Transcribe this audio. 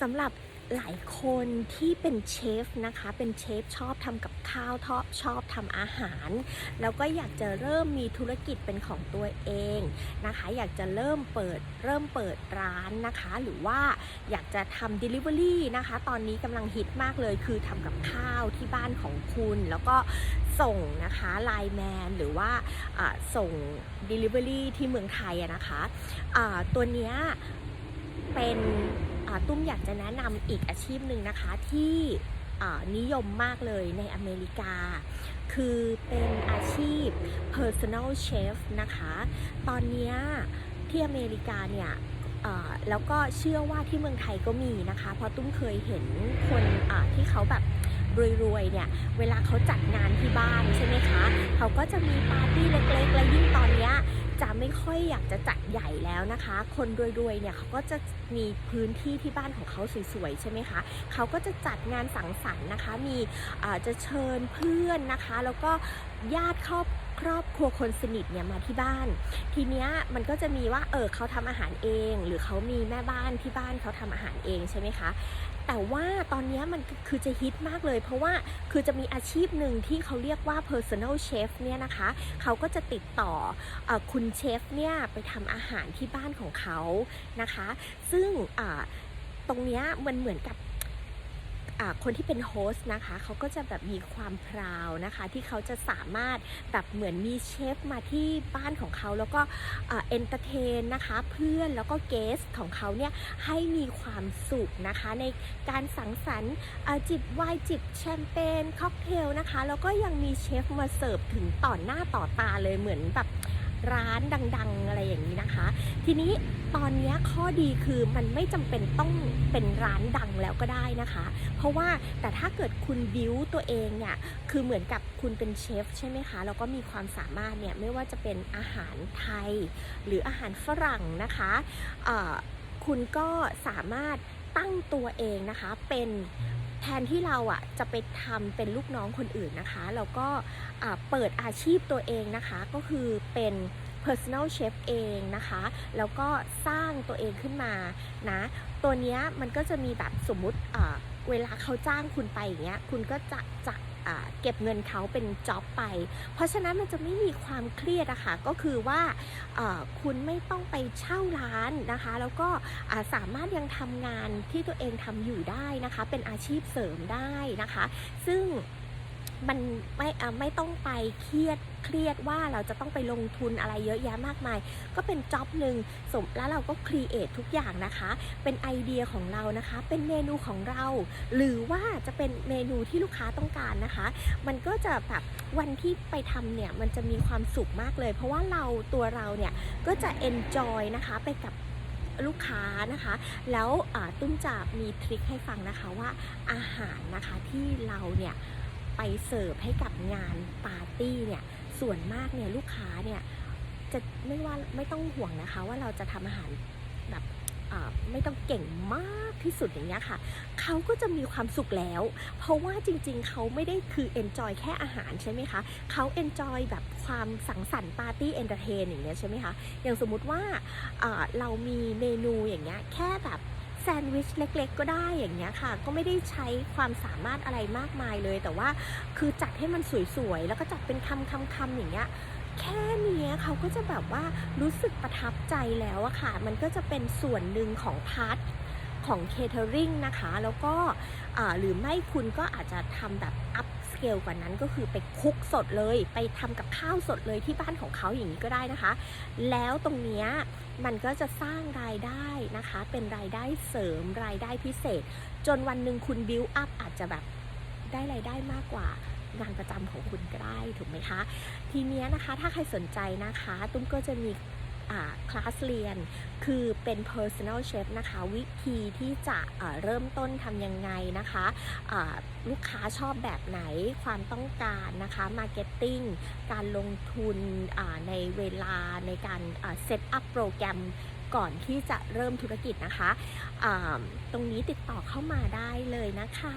สำหรับหลายคนที่เป็นเชฟนะคะ เป็นเชฟชอบทำกับข้าวชอบชอบทำอาหาร แล้วก็อยากจะเริ่มมีธุรกิจเป็นของตัวเองนะคะ อยากจะเริ่มเปิดเริ่มเปิดร้านนะคะ หรือว่าอยากจะทำ Delivery นะคะ ตอนนี้กำลังฮิตมากเลยคือทำกับข้าวที่บ้านของคุณ แล้วก็ส่งนะคะไลน์แมนหรือว่าอ่าส่ง Delivery ที่เมืองไทยนะคะอ่าตัวเนี้ยเป็น ตุ้มอยากจะแนะนำอีกอาชีพหนึ่งนะคะที่นิยมมากเลยในอเมริกา คือเป็นอาชีพ personal chef นะคะ ตอนนี้ที่อเมริกาเนี่ยแล้วก็เชื่อว่าที่เมืองไทยก็มีนะคะ เพราะตุ้มเคยเห็นคนที่เขาแบบรวยๆเนี่ยเวลาเขาจัดงานที่บ้านใช่ไหมคะ เขาก็จะมีปาร์ตี้เล็กๆ และยิ่งตอนเนี้ย จะไม่ค่อยอยากจะจัดใหญ่แล้วนะคะ คนรวยๆเนี่ยเขาก็จะมีพื้นที่ที่บ้านของเขาสวยๆใช่ไหมคะเขาก็จะจัดงานสังสรรค์นะคะ มีจะเชิญเพื่อนนะคะ แล้วก็ญาติครอบ ครอบครัวคนสนิทเนี่ยมาที่บ้าน ทีเนี้ยมันก็จะมีว่าเออเขาทำอาหารเอง หรือเขามีแม่บ้านที่บ้านเขาทำอาหารเองใช่ไหมคะแต่ว่าตอนเนี้ยมันคือจะฮิตมากเลย เพราะว่าคือจะมีอาชีพหนึ่งที่เขาเรียกว่า personal chef เนี่ยนะคะเขาก็จะติดต่ออคุณเชฟเนี่ยไปทำอาหารที่บ้านของเขานะคะ ซึ่งตรงเนี้ยมันเหมือนกับ คนที่เป็นโฮสต์นะคะเขาก็จะแบบมีความพราวนะคะ ที่เขาจะสามารถแบบเหมือนมีเชฟมาที่บ้านของเขาแล้วก็เอนเตอร์เทนนะคะเพื่อนแล้วก็เกสของเขาเนี่ยให้มีความสุขนะคะในการสังสรรค์จิบไวน์จิบแชมเปญค็อกเทลนะคะแล้วก็ยังมีเชฟมาเสิร์ฟถึงต่อหน้าต่อตาเลยเหมือนแบบ ร้านดัง ๆ อะไรอย่างนี้นะคะ ทีนี้ตอนนี้ข้อดีคือมันไม่จำเป็นต้องเป็นร้านดังแล้วก็ได้นะคะ เพราะว่าแต่ถ้าเกิดคุณบิวตัวเองเนี่ยคือเหมือนกับคุณเป็นเชฟใช่ไหมคะแล้วก็มีความสามารถเนี่ยไม่ว่าจะเป็นอาหารไทย หรืออาหารฝรั่งนะคะคุณก็สามารถตั้งตัวเองนะคะเป็น แทนที่เราอะจะไปทำเป็นลูกน้องคนอื่นนะคะแล้วก็เปิดอาชีพตัวเองนะคะ ก็คือเป็น personal chef เองนะคะ แล้วก็สร้างตัวเองขึ้นมานะ ตัวเนี้ยมันก็จะมีแบบสมมุติเวลาเขาจ้างคุณไปอย่างเงี้ย คุณก็จะจะ เก็บเงินเขาเป็นจ็อบไป เพราะฉะนั้นมันจะไม่มีความเครียดอะค่ะก็คือว่าคุณไม่ต้องไปเช่าร้านนะคะ แล้วก็สามารถยังทำงานที่ตัวเองทำอยู่ได้นะคะ เป็นอาชีพเสริมได้นะคะ ซึ่ง มันไม่ไม่ต้องไปเครียดเครียดว่าเราจะต้องไปลงทุนอะไรเยอะแยะมากมาย ก็เป็นจ็อบหนึ่งสมแล้วเราก็ครีเอททุกอย่างนะคะ เป็นไอเดียของเรานะคะ เป็นเมนูของเรา หรือว่าจะเป็นเมนูที่ลูกค้าต้องการนะคะ มันก็จะแบบวันที่ไปทำเนี่ยมันจะมีความสุขมากเลย เพราะว่าเราตัวเราเนี่ยก็จะ enjoy นะคะไปกับลูกค้านะคะ แล้วตุ้มจะมีทริคให้ฟังนะคะว่าอาหารนะคะที่เราเนี่ย ไปเสิร์ฟให้กับงานปาร์ตี้เนี่ยส่วนมากเนี่ยลูกค้าเนี่ยจะไม่ว่าไม่ต้องห่วงนะคะ ว่าเราจะทำอาหารแบบไม่ต้องเก่งมากที่สุดอย่างเงี้ยค่ะเขาก็จะมีความสุขแล้ว เพราะว่าจริงๆ เขาไม่ได้คือเอนจอยแค่อาหารใช่ไหมคะเขาเอนจอยแบบความสังสรรค์ปาร์ตี้เอนเตอร์เทนอย่างเงี้ยใช่ไหมคะอย่างสมมุติว่าเรามีเมนูอย่างเงี้ยแค่แบบ ซนด์วิชเล็กๆ ก็ได้อย่างเงี้ยค่ะ ก็ไม่ได้ใช้ความสามารถอะไรมากมายเลย แต่ว่าคือจัดให้มันสวยๆ แล้วก็จัดเป็นคำๆๆอย่างเงี้ยแค่นี้เขาก็จะแบบว่ารู้สึกประทับใจแล้วอะค่ะ มันก็จะเป็นส่วนหนึ่งของพาร์ท ของเคเทอริงนะคะ แล้วก็หรือไม่คุณก็อาจจะทำแบบอัพสเกลกว่านั้นก็คือไปคุกสดเลย ไปทำกับข้าวสดเลยที่บ้านของเขาอย่างนี้ก็ได้นะคะ แล้วตรงเนี้ยมันก็จะสร้างรายได้นะคะ เป็นรายได้เสริมรายได้พิเศษ จนวันหนึ่งคุณบิวอัพอาจจะแบบได้รายได้มากกว่างานประจำของคุณก็ได้ถูกไหมคะ ทีเนี้ยนะคะถ้าใครสนใจนะคะ ตุ้มก็จะมี คลาสเรียน คือเป็น personal chef นะคะ วิธีที่จะเอ่อเริ่มต้นทำยังไงนะคะลูกค้าชอบแบบไหนความต้องการนะคะ marketing การลงทุนในเวลาในการเซตอัพโปรแกรมก่อนที่จะเริ่มธุรกิจนะคะ ตรงนี้ติดต่อเข้ามาได้เลยนะคะ